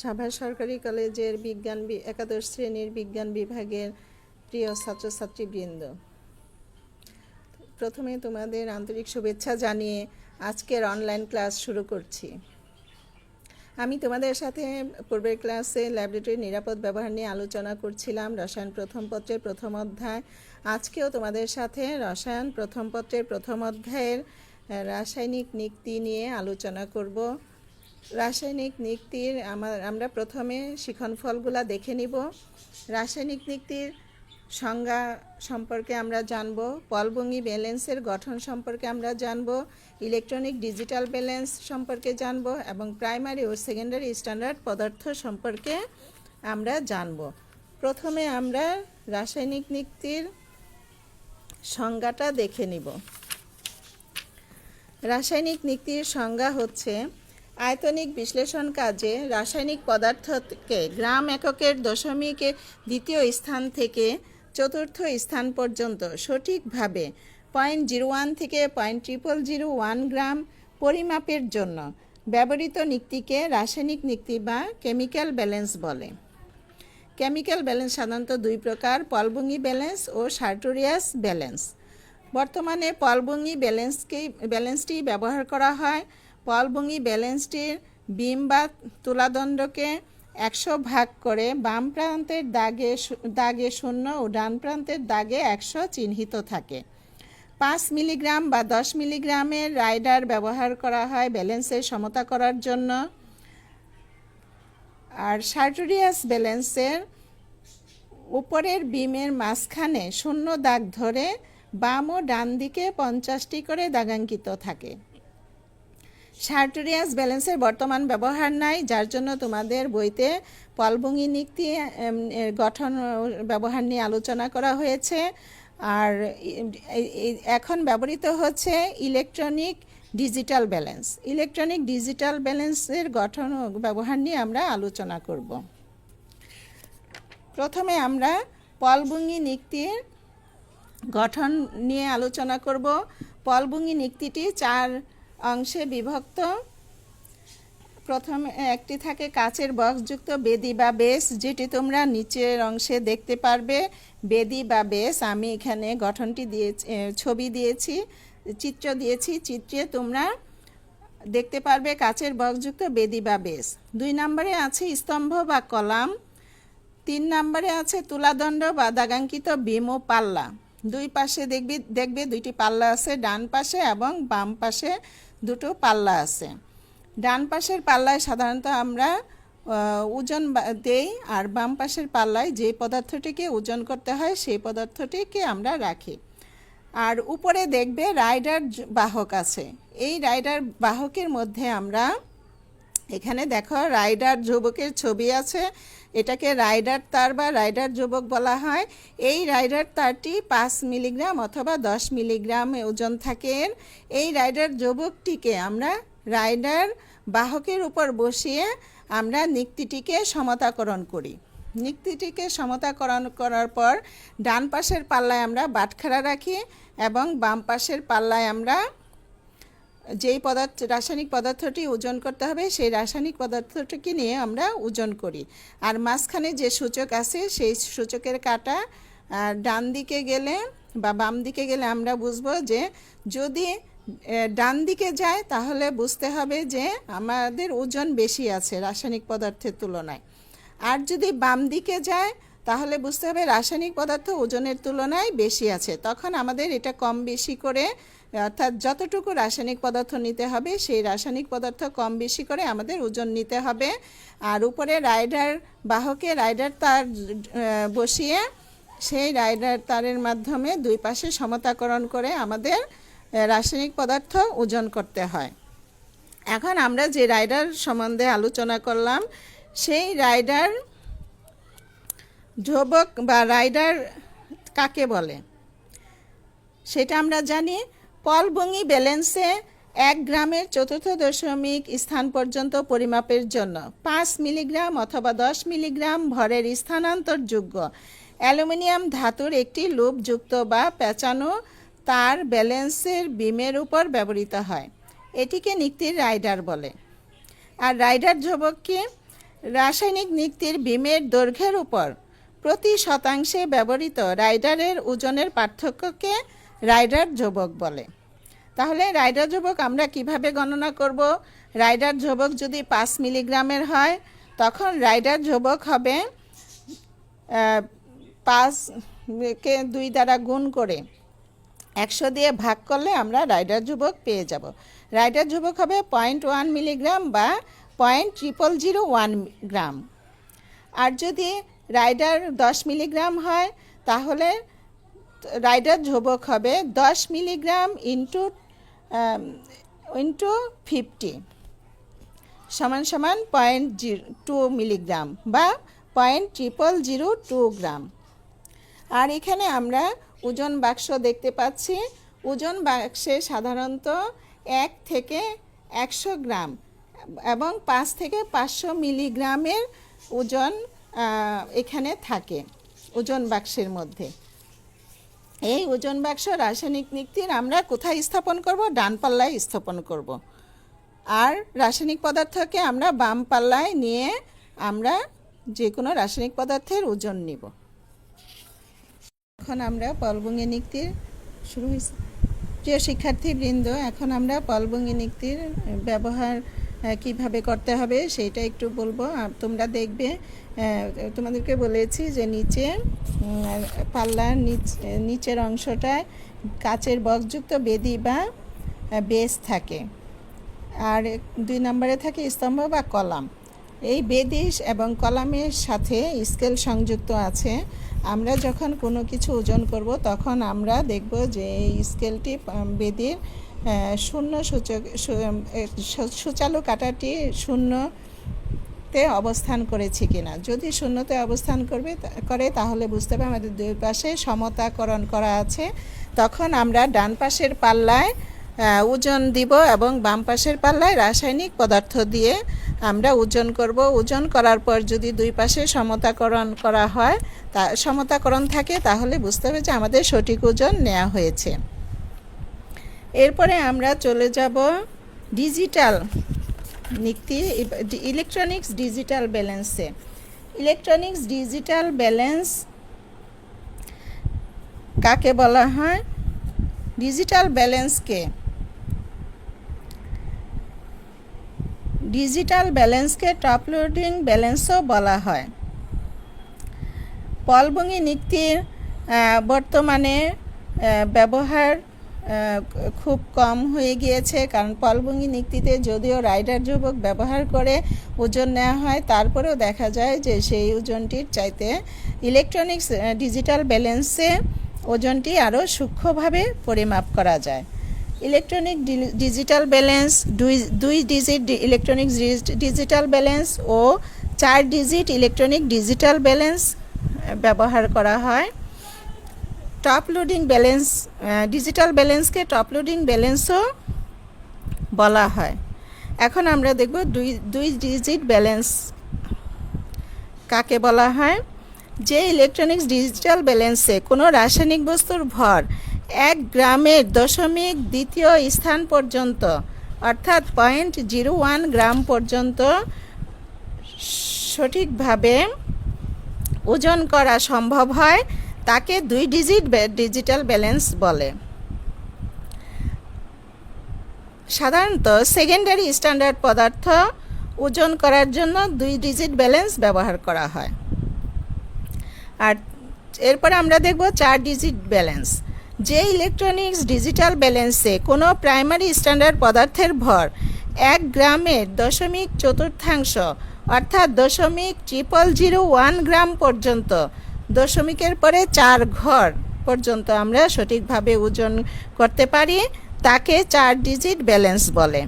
সাভার সরকারি কলেজের বিজ্ঞান একাদশ শ্রেণির বিজ্ঞান বিভাগের প্রিয় ছাত্রছাত্রীবৃন্দ। প্রথমে তোমাদের আন্তরিক শুভেচ্ছা জানিয়ে আজকের অনলাইন ক্লাস শুরু করছি। আমি তোমাদের সাথে পূর্বের ক্লাসে ল্যাবরেটরির নিরাপদ ব্যবহার নিয়ে আলোচনা করছিলাম, রসায়ন প্রথম পত্রের প্রথম অধ্যায়। আজকেও তোমাদের সাথে রসায়ন প্রথম পত্রের প্রথম অধ্যায়ের রাসায়নিক নিক্তি নিয়ে আলোচনা করব। রাসায়নিক নিক্তির আমার, আমরা প্রথমে শিখন ফলগুলা দেখে নিব। রাসায়নিক নিক্তির সংজ্ঞা সম্পর্কে আমরা জানব পলবঙ্গি ব্যালেন্সের গঠন সম্পর্কে আমরা জানব, ইলেকট্রনিক ডিজিটাল ব্যালেন্স সম্পর্কে জানব, এবং প্রাইমারি ও সেকেন্ডারি স্ট্যান্ডার্ড পদার্থ সম্পর্কে আমরা জানব। প্রথমে আমরা রাসায়নিক নিক্তির সংজ্ঞাটা দেখে নিব। রাসায়নিক নিক্তির সংজ্ঞা হচ্ছে আয়তনিক বিশ্লেষণ কাজে রাসায়নিক পদার্থকে গ্রাম এককের দশমিকে দ্বিতীয় স্থান থেকে চতুর্থ স্থান পর্যন্ত সঠিকভাবে পয়েন্ট জিরো ওয়ান থেকে point triple zero one gram পরিমাপের জন্য ব্যবহৃত নিক্তিকে রাসায়নিক নিক্তি বা কেমিক্যাল ব্যালেন্স বলে। কেমিক্যাল ব্যালেন্স সাধারণত দুই প্রকার পলবঙ্গি ব্যালেন্স ও সার্টোরিয়াস ব্যালেন্স। বর্তমানে পলবঙ্গি ব্যালেন্সকেই ব্যালেন্সটি ব্যবহার করা হয় পলবঙ্গি ব্যালেন্সটির বিম বা তুলাদণ্ডকে একশো ভাগ করে বাম প্রান্তের দাগে দাগে শূন্য ও ডান প্রান্তের দাগে একশো চিহ্নিত থাকে। পাঁচ মিলিগ্রাম বা দশ মিলিগ্রামের রাইডার ব্যবহার করা হয় ব্যালেন্সের সমতা করার জন্য। আর সার্টোরিয়াস ব্যালেন্সের উপরের বিমের মাঝখানে শূন্য দাগ ধরে বাম ও ডান দিকে পঞ্চাশটি করে দাগাঙ্কিত থাকে। সার্টোরিয়াস ব্যালেন্সের বর্তমান ব্যবহার নাই, যার জন্য তোমাদের বইতে পলবঙ্গি নিক্তি গঠন ব্যবহার নিয়ে আলোচনা করা হয়েছে। আর এখন ব্যবহৃত হচ্ছে electronic digital balance. Electronic digital ব্যালেন্সের গঠন ব্যবহার নিয়ে আমরা আলোচনা করব। প্রথমে আমরা পলবঙ্গি নিক্তির গঠন নিয়ে আলোচনা করব। পলবঙ্গি নিক্তিটি চার অংশে বিভক্ত। প্রথম একটি থাকে কাচের বক্সযুক্ত বেদি বা বেস যেটি তোমরা নিচের অংশে দেখতে পারবে। বেদি বা বেস আমি এখানে গঠনটি দিয়ে ছবি দিয়েছি, চিত্র দিয়েছি। চিত্রে তোমরা দেখতে পারবে কাচের বক্সযুক্ত বেদি বা বেস দুই নম্বরে আছে স্তম্ভ বা কলাম। তিন নম্বরে আছে তুলাদণ্ড বা দাগাঙ্কিত বিম ও পাল্লা। দুই পাশে দেখবি, দেখবে দুইটি পাল্লা আছে, ডান পাশে এবং বাম পাশে দুটো পাল্লা আছে। ডান পাশের পাল্লায় সাধারণত আমরা ওজন দেই আর বাম পাশের পাল্লায় যে পদার্থটিকে ওজন করতে হয় সেই পদার্থটিকে আমরা রাখি। আর উপরে দেখবে রাইডার বাহক আছে। এই রাইডার বাহকের মধ্যে আমরা, এখানে দেখো রাইডার যুবকের ছবি আছে। এটাকে রাইডার তার বা রাইডার যুবক বলা হয় এই রাইডার তারটি পাঁচ মিলিগ্রাম অথবা দশ মিলিগ্রাম ওজন থাকে। এই রাইডার যুবকটিকে আমরা রাইডার বাহকের উপর বসিয়ে আমরা নিক্তিটিকে সমতাকরণ করি নিক্তিটিকে সমতাকরণ করার পর ডান পাশের পাল্লায় আমরা বাটখারা রাখি এবং বাম পাশের পাল্লায় আমরা যেই পদার্থ, রাসায়নিক পদার্থটি ওজন করতে হবে, সেই রাসায়নিক পদার্থটিকে নিয়ে আমরা ওজন করি। আর মাঝখানে যে সূচক আছে, সেই সূচকের কাটা ডান দিকে গেলে বা বাম দিকে গেলে আমরা বুঝব যে যদি ডান দিকে যায়, তাহলে বুঝতে হবে যে আমাদের ওজন বেশি আছে রাসায়নিক পদার্থের তুলনায়। আর যদি বাম দিকে যায়, তাহলে বুঝতে হবে রাসায়নিক পদার্থ ওজনের তুলনায় বেশি আছে। তখন আমাদের এটা কম বেশি করে অর্থাৎ যতটুকু রাসায়নিক পদার্থ নিতে হবে, সেই রাসায়নিক পদার্থ কম বেশি করে আমাদের ওজন নিতে হবে। আর উপরে রাইডার বাহকে, রাইডার তার বসিয়ে সেই রাইডার তারের মাধ্যমে দুই পাশে সমতাকরণ করে আমাদের রাসায়নিক পদার্থ ওজন করতে হয়। এখন আমরা যে রাইডার সম্বন্ধে আলোচনা করলাম, সেই রাইডার ধ্রুবক বা রাইডার কাকে বলে? সেটা আমরা জানি। পলবঙ্গি ব্যালেন্সে এক গ্রামের চতুর্থ দশমিক স্থান পর্যন্ত পরিমাপের জন্য পাঁচ মিলিগ্রাম অথবা দশ মিলিগ্রাম ভরের স্থানান্তরযোগ্য অ্যালুমিনিয়াম ধাতুর একটি লুপযুক্ত বা পেঁচানো তার ব্যালেন্সের বিমের উপর ব্যবহৃত হয়। এটিকে নিক্তির রাইডার বলে। আর রাইডার ধ্রুবক কি? রাসায়নিক নিক্তির বিমের দৈর্ঘ্যের উপর। প্রতি শতাংশে ব্যবহৃত রাইডারের ওজনের পার্থক্যকে রাইডার ধ্রুবক বলে। তাহলে রাইডার ধ্রুবক আমরা কীভাবে গণনা করব? রাইডার ধ্রুবক যদি পাঁচ মিলিগ্রামের হয় তখন রাইডার ধ্রুবক হবে আহ, পাঁচ কে দুই দ্বারা গুণ করে একশো দিয়ে ভাগ করলে আমরা রাইডার যুবক পেয়ে যাব। রাইডার যুবক হবে পয়েন্ট ওয়ান মিলিগ্রাম বা point triple zero one gram. আর যদি রাইডার দশ মিলিগ্রাম হয় তাহলে রাইডার ধ্রুবক হবে দশ মিলিগ্রাম ইন্টু ইন্টু ফিফটি সমান সমান পয়েন্ট টু মিলিগ্রাম বা point triple zero two gram. আর এখানে আমরা ওজন বাক্স দেখতে পাচ্ছি। ওজন বাক্সে সাধারণত এক থেকে একশো গ্রাম এবং পাঁচ থেকে পাঁচশো মিলিগ্রামের ওজন এখানে থাকে ওজন বাক্সের মধ্যে। এই ওজন বাক্স, রাসায়নিক নিক্তির আমরা কোথায় স্থাপন করব? ডান পাল্লায় স্থাপন করব। আর রাসায়নিক পদার্থকে আমরা বাম পাল্লায় নিয়ে আমরা যে কোনো রাসায়নিক পদার্থের ওজন নিব। এখন আমরা পলবঙ্গি নিক্তির শুরু হয়েছে। প্রিয় শিক্ষার্থীবৃন্দ, এখন আমরা পলবঙ্গি নিক্তির ব্যবহার কীভাবে করতে হবে সেটা একটু বলব। আর তোমরা দেখবে তোমাদেরকে বলেছি যে নিচে পাল্লার নিচ, নিচের অংশটায় কাচের বক্সযুক্ত বেদি বা বেস থাকে। আর দুই নম্বরে থাকে স্তম্ভ বা কলাম। এই বেদিস এবং কলামের সাথে স্কেল সংযুক্ত আছে। আমরা যখন কোনো কিছু ওজন করব, তখন আমরা দেখব যে এই স্কেলটি বেদির শূন্য সূচক সূচালু কাটাটি শূন্যতে অবস্থান করেছে কিনা। যদি শূন্যতে অবস্থান করবে করে, তাহলে বুঝতে হবে আমাদের দুই পাশে সমতাকরণ করা আছে। তখন আমরা ডান পাশের পাল্লায় ওজন দিব এবং বাম পাশের পাল্লায় রাসায়নিক পদার্থ দিয়ে আমরা ওজন করব। ওজন করার পর যদি দুই পাশে সমতাকরণ করা হয়, তা, সমতাকরণ থাকে, তাহলে বুঝতে হবে যে আমাদের সঠিক ওজন নেওয়া হয়েছে। এরপরে আমরা চলে যাব ডিজিটাল নিক্তি ইলেকট্রনিক্স ডিজিটাল ব্যালেন্সে। ইলেকট্রনিক্স ডিজিটাল ব্যালেন্স কাকে বলা হয়? ডিজিটাল ব্যালেন্সকে। ডিজিটাল ব্যালেন্সকে টপ লোডিং ব্যালেন্সও বলা হয়। পলবঙ্গি নিক্তির বর্তমানে ব্যবহার খুব কম হয়ে গিয়েছে, কারণ পলবঙ্গি নিক্তিতে যদিও রাইডার যুবক ব্যবহার করে ওজন নেওয়া হয়, তারপরেও দেখা যায় যে সেই ওজনটির চাইতে ইলেকট্রনিক্স ডিজিটাল ব্যালেন্সে ওজনটি আরও সূক্ষ্মভাবে পরিমাপ করা যায়। ইলেকট্রনিক ডিজিটাল ব্যালেন্স দুই দুই ডিজিট ইলেকট্রনিক ডিজিটাল ব্যালেন্স ও চার ডিজিট ইলেকট্রনিক ডিজিটাল ব্যালেন্স ব্যবহার করা হয়। টপ লোডিং ব্যালেন্স ডিজিটাল ব্যালেন্সকে টপ লোডিং ব্যালেন্সও বলা হয়। এখন আমরা দেখব দুই দুই ডিজিট ব্যালেন্স কাকে বলা হয়? যে ইলেকট্রনিক্স ডিজিটাল ব্যালেন্সে কোনো রাসায়নিক বস্তুর ভর এক গ্রামের দশমিক দ্বিতীয় স্থান পর্যন্ত, অর্থাৎ পয়েন্ট জিরো ওয়ান গ্রাম পর্যন্ত সঠিকভাবে ওজন করা সম্ভব হয়। তাকে দুই ডিজিট ডিজিটাল ব্যালেন্স বলে। সাধারণত সেকেন্ডারি স্ট্যান্ডার্ড পদার্থ ওজন করার জন্য দুই ডিজিট ব্যালেন্স ব্যবহার করা হয়। আর এরপরে আমরা দেখব চার ডিজিট ব্যালেন্স। যে ইলেকট্রনিক্স ডিজিটাল ব্যালেন্সে কোনো প্রাইমারি স্ট্যান্ডার্ড পদার্থের ভর এক গ্রামের দশমিক চতুর্থাংশ, অর্থাৎ দশমিক ট্রিপল জিরো ওয়ান গ্রাম পর্যন্ত দশমিকের পরে চার ঘর পর্যন্ত আমরা সঠিকভাবে ওজন করতে পারি, তাকে চার ডিজিট ব্যালেন্স বলে।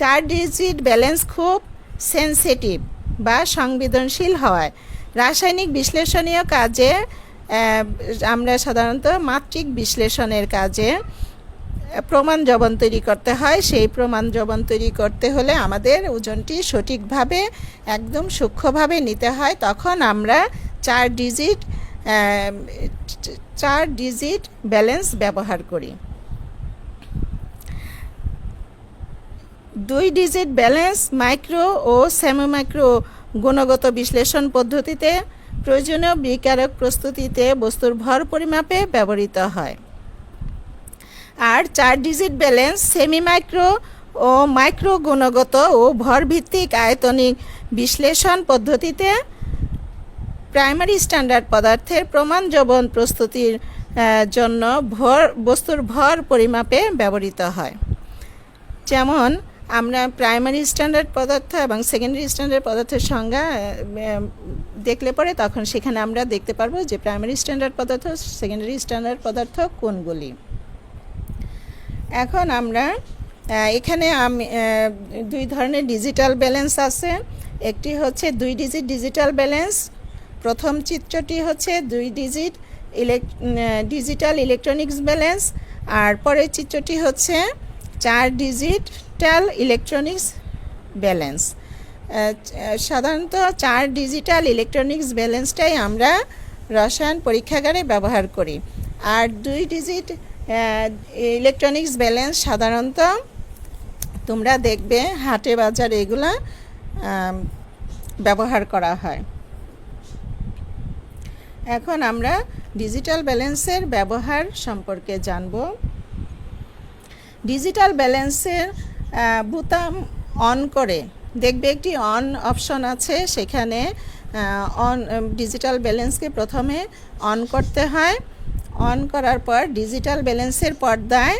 চার ডিজিট ব্যালেন্স খুব সেনসিটিভ বা সংবেদনশীল হওয়ায় রাসায়নিক বিশ্লেষণীয় কাজে আমরা সাধারণত মাত্রিক বিশ্লেষণের কাজে প্রমাণ জবন তৈরি করতে হয়। সেই প্রমাণ জবন তৈরি করতে হলে আমাদের ওজনটি সঠিকভাবে, একদম সূক্ষ্মভাবে নিতে হয়। তখন আমরা চার ডিজিট চার ডিজিট ব্যালেন্স ব্যবহার করি। দুই ডিজিট ব্যালেন্স মাইক্রো ও সেমি মাইক্রো গুণগত বিশ্লেষণ পদ্ধতিতে প্রয়োজনীয় বিকারক প্রস্তুতিতে বস্তুর ভর পরিমাপে ব্যবহৃত হয়। আর চার ডিজিট ব্যালেন্স সেমি মাইক্রো ও মাইক্রো গুণগত ও ভরভিত্তিক আয়তনিক বিশ্লেষণ পদ্ধতিতে প্রাইমারি স্ট্যান্ডার্ড পদার্থের প্রমাণ জবন প্রস্তুতির জন্য ভর, বস্তুর ভর পরিমাপে ব্যবহৃত হয়। যেমন, আমরা প্রাইমারি স্ট্যান্ডার্ড পদার্থ এবং সেকেন্ডারি স্ট্যান্ডার্ড পদার্থের সংজ্ঞা দেখলে পরে তখন সেখানে আমরা দেখতে পারব যে প্রাইমারি স্ট্যান্ডার্ড পদার্থ, সেকেন্ডারি স্ট্যান্ডার্ড পদার্থ কোনগুলি। এখন আমরা এখানে আমি দুই ধরনের ডিজিটাল ব্যালেন্স আছে। একটি হচ্ছে দুই ডিজিট ডিজিটাল ব্যালেন্স প্রথম চিত্রটি হচ্ছে দুই ডিজিট ইলেক ডিজিটাল ইলেকট্রনিক্স ব্যালেন্স, আর পরের চিত্রটি হচ্ছে চার ডিজিটাল ইলেকট্রনিক্স ব্যালেন্স। সাধারণত চার ডিজিটাল ইলেকট্রনিক্স ব্যালেন্সটাই আমরা রসায়ন পরীক্ষাগারে ব্যবহার করি। আর দুই ডিজিট ইলেকট্রনিক্স ব্যালেন্স সাধারণত তোমরা দেখবে হাটে বাজারে এগুলা ব্যবহার করা হয়। এখন আমরা ডিজিটাল ব্যালেন্সের ব্যবহার সম্পর্কে জানব। ডিজিটাল ব্যালেন্সের বোতাম অন করে, দেখবে একটি অন অপশন আছে, সেখানে অন ডিজিটাল ব্যালেন্সকে প্রথমে অন করতে হয়। অন করার পর ডিজিটাল ব্যালেন্সের পর্দায়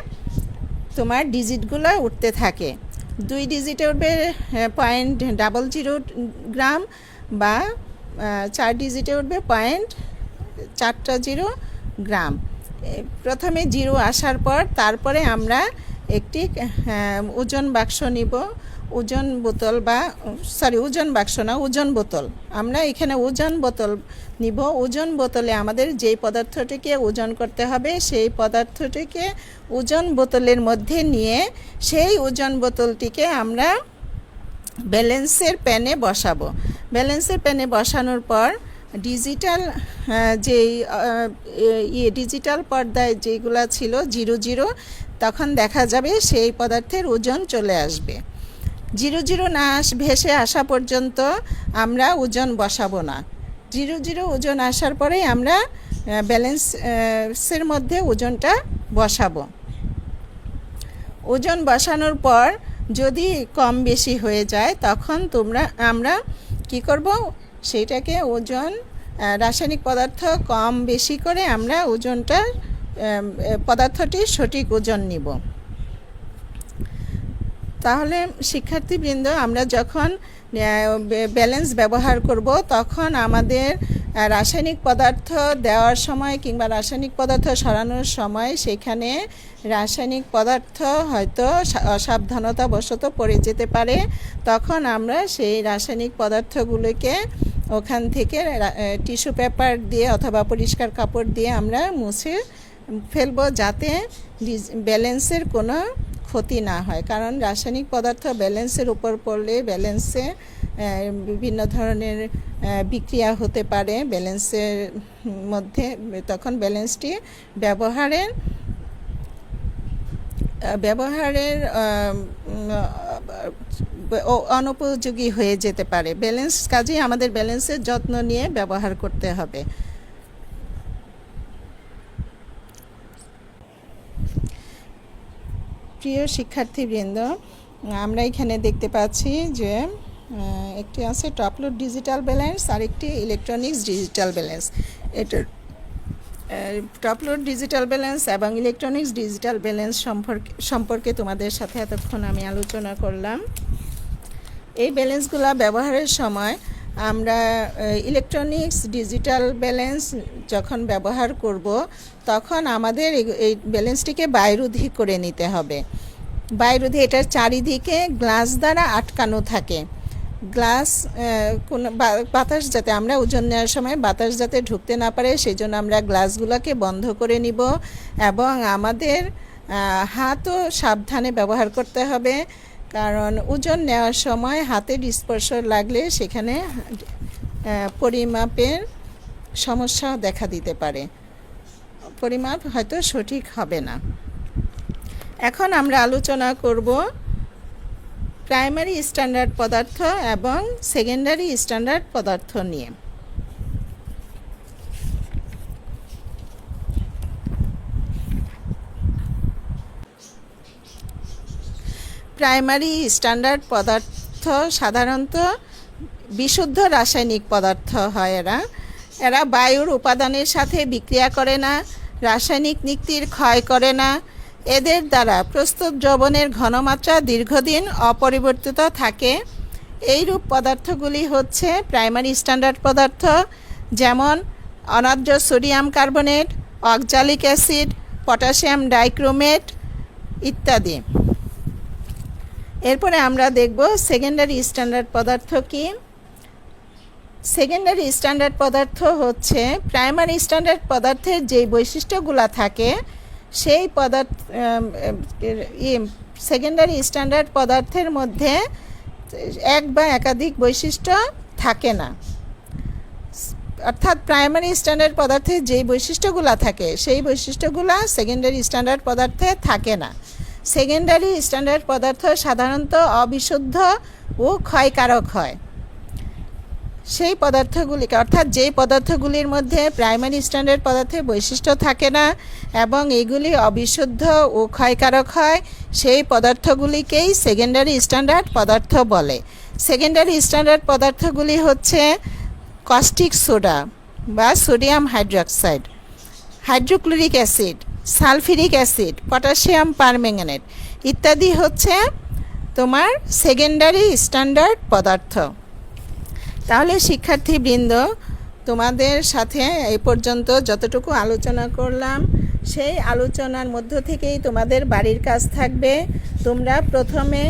তোমার ডিজিটগুলো উঠতে থাকে। দুই ডিজিটে উঠবে পয়েন্ট ডাবল জিরো গ্রাম বা চার ডিজিটে উঠবে পয়েন্ট চারটা জিরো গ্রাম। প্রথমে জিরো আসার পর তারপরে আমরা একটি ওজন বাক্স নিব। ওজন বোতল বা, সরি, ওজন বাক্স না, ওজন বোতল। আমরা এখানে ওজন বোতল নিব। ওজন বোতলে আমাদের যেই পদার্থটিকে ওজন করতে হবে, সেই পদার্থটিকে ওজন বোতলের মধ্যে নিয়ে সেই ওজন বোতলটিকে আমরা ব্যালেন্সের প্যানে বসাবো। ব্যালেন্সের প্যানে বসানোর পর ডিজিটাল যেই ইয়ে ডিজিটাল পর্দায় যেগুলা ছিল জিরো জিরো, তখন দেখা যাবে সেই পদার্থের ওজন চলে আসবে। জিরো জিরো না ভেসে আসা পর্যন্ত আমরা ওজন বসাবো না। জিরো জিরো ওজন আসার পরেই আমরা ব্যালেন্সের মধ্যে ওজনটা বসাবো। ওজন বসানোর পর যদি কম বেশি হয়ে যায়, তখন তোমরা, আমরা কি করব? সেইটাকে ওজন রাসায়নিক পদার্থ কম বেশি করে আমরা ওজনটার পদার্থটির সঠিক ওজন নিব। তাহলে শিক্ষার্থীবৃন্দ, আমরা যখন ব্যালেন্স ব্যবহার করব, তখন আমাদের রাসায়নিক পদার্থ দেওয়ার সময় কিংবা রাসায়নিক পদার্থ সরানোর সময় সেখানে রাসায়নিক পদার্থ হয়তো অসাবধানতাবশত পড়ে যেতে পারে। তখন আমরা সেই রাসায়নিক পদার্থগুলোকে ওখান থেকে টিস্যু পেপার দিয়ে অথবা পরিষ্কার কাপড় দিয়ে আমরা মুছে ফেলব যাতে ব্যালেন্সের কোনো ক্ষতি না হয়। কারণ রাসায়নিক পদার্থ ব্যালেন্সের উপর পড়লে ব্যালেন্সে বিভিন্ন ধরনের বিক্রিয়া হতে পারে। ব্যালেন্সের মধ্যে তখন ব্যালেন্সটি ব্যবহারের ব্যবহারের অনুপযোগী হয়ে যেতে পারে। ব্যালেন্স কাজেই আমাদের ব্যালেন্সের যত্ন নিয়ে ব্যবহার করতে হবে। প্রিয় শিক্ষার্থীবৃন্দ, আমরা এখানে দেখতে পাচ্ছি যে একটি আছে টপলোড ডিজিটাল ব্যালেন্স আর একটি ইলেকট্রনিক্স ডিজিটাল ব্যালেন্স এটার টপলোড ডিজিটাল ব্যালেন্স এবং ইলেকট্রনিক্স ডিজিটাল ব্যালেন্স সম্পর্কে সম্পর্কে তোমাদের সাথে এতক্ষণ আমি আলোচনা করলাম। এই ব্যালেন্সগুলো ব্যবহারের সময় আমরা ইলেকট্রনিক্স ডিজিটাল ব্যালেন্স যখন ব্যবহার করব, তখন আমাদের এই- ব্যালেন্সটিকে বাইরোধী করে নিতে হবে। বাইরোধী এটার চারিদিকে গ্লাস দ্বারা আটকানো থাকে। গ্লাস কোনো বাতাস যাতে, আমরা ওজন নেওয়ার সময় বাতাস যাতে ঢুকতে না পারে সেই জন্য আমরা গ্লাসগুলোকে বন্ধ করে নিব এবং আমাদের হাতও সাবধানে ব্যবহার করতে হবে। কারণ ওজন নেওয়ার সময় হাতের স্পর্শ লাগলে সেখানে পরিমাপের সমস্যা দেখা দিতে পারে। পরিমাপ হয়তো সঠিক হবে না। এখন আমরা আলোচনা করব প্রাইমারি স্ট্যান্ডার্ড পদার্থ এবং সেকেন্ডারি স্ট্যান্ডার্ড পদার্থ নিয়ে। প্রাইমারি স্ট্যান্ডার্ড পদার্থ সাধারণত বিশুদ্ধ রাসায়নিক পদার্থ হয় এরা। এরা বায়ুর উপাদানের সাথে বিক্রিয়া করে না, রাসায়নিক নিক্তির ক্ষয় করে না এদের দ্বারা প্রস্তুত দ্রবণের ঘনমাত্রা দীর্ঘদিন অপরিবর্তিত থাকে। এইরূপ পদার্থগুলি হচ্ছে প্রাইমারি স্ট্যান্ডার্ড পদার্থ, যেমন অনার্য sodium carbonate, oxalic acid, potassium dichromate ইত্যাদি। এরপরে আমরা দেখব সেকেন্ডারি স্ট্যান্ডার্ড পদার্থ কি। সেকেন্ডারি স্ট্যান্ডার্ড পদার্থ হচ্ছে প্রাইমারি স্ট্যান্ডার্ড পদার্থের যেই বৈশিষ্ট্যগুলো থাকে সেই পদার্থ সেকেন্ডারি স্ট্যান্ডার্ড পদার্থের মধ্যে এক বা একাধিক বৈশিষ্ট্য থাকে না। অর্থাৎ প্রাইমারি স্ট্যান্ডার্ড পদার্থের যেই বৈশিষ্ট্যগুলো থাকে, সেই বৈশিষ্ট্যগুলো সেকেন্ডারি স্ট্যান্ডার্ড পদার্থে থাকে না। সেকেন্ডারি স্ট্যান্ডার্ড পদার্থ সাধারণত অবিশুদ্ধ ও ক্ষয়কারক হয়। সেই পদার্থগুলিকে, অর্থাৎ যেই পদার্থগুলির মধ্যে প্রাইমারি স্ট্যান্ডার্ড পদার্থের বৈশিষ্ট্য থাকে না এবং এগুলি অবিশুদ্ধ ও ক্ষয়কারক হয়, সেই পদার্থগুলিকেই সেকেন্ডারি স্ট্যান্ডার্ড পদার্থ বলে। সেকেন্ডারি স্ট্যান্ডার্ড পদার্থগুলি হচ্ছে কস্টিক সোডা বা sodium hydroxide hydrochloric acid sulphuric acid potassium permanganate ইত্যাদি হচ্ছে তোমার সেকেন্ডারি স্ট্যান্ডার্ড পদার্থ। তাহলে শিক্ষার্থীবৃন্দ, তোমাদের সাথে এই পর্যন্ত যতটুকু আলোচনা করলাম, সেই আলোচনার মধ্য থেকেই তোমাদের বাড়ির কাজ থাকবে। তোমরা প্রথমে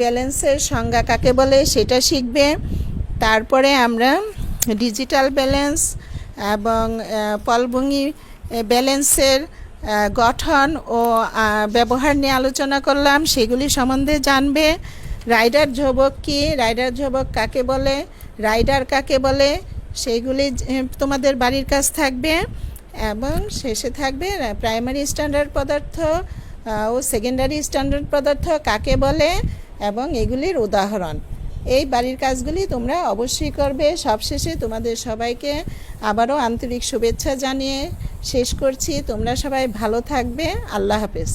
ব্যালেন্সের সংজ্ঞা কাকে বলে সেটা শিখবে। তারপরে আমরা ডিজিটাল ব্যালেন্স এবং পলভঙ্গি ব্যালেন্সের গঠন ও ব্যবহার নিয়ে আলোচনা করলাম। সেগুলি সম্বন্ধে জানবে। রাইডার ঝবক কি? রাইডার ঝবক কাকে বলে? রাইডার কাকে বলে, সেইগুলি তোমাদের বাড়ির কাজ থাকবে এবং শেষে থাকবে প্রাইমারি স্ট্যান্ডার্ড পদার্থ ও সেকেন্ডারি স্ট্যান্ডার্ড পদার্থ কাকে বলে এবং এগুলির উদাহরণ। এই বাড়ির কাজগুলি তোমরা অবশ্যই করবে। সবশেষে তোমাদের সবাইকে আবারও আন্তরিক শুভেচ্ছা জানিয়ে শেষ করছি। তোমরা সবাই ভালো থাকবে। আল্লাহ হাফেজ।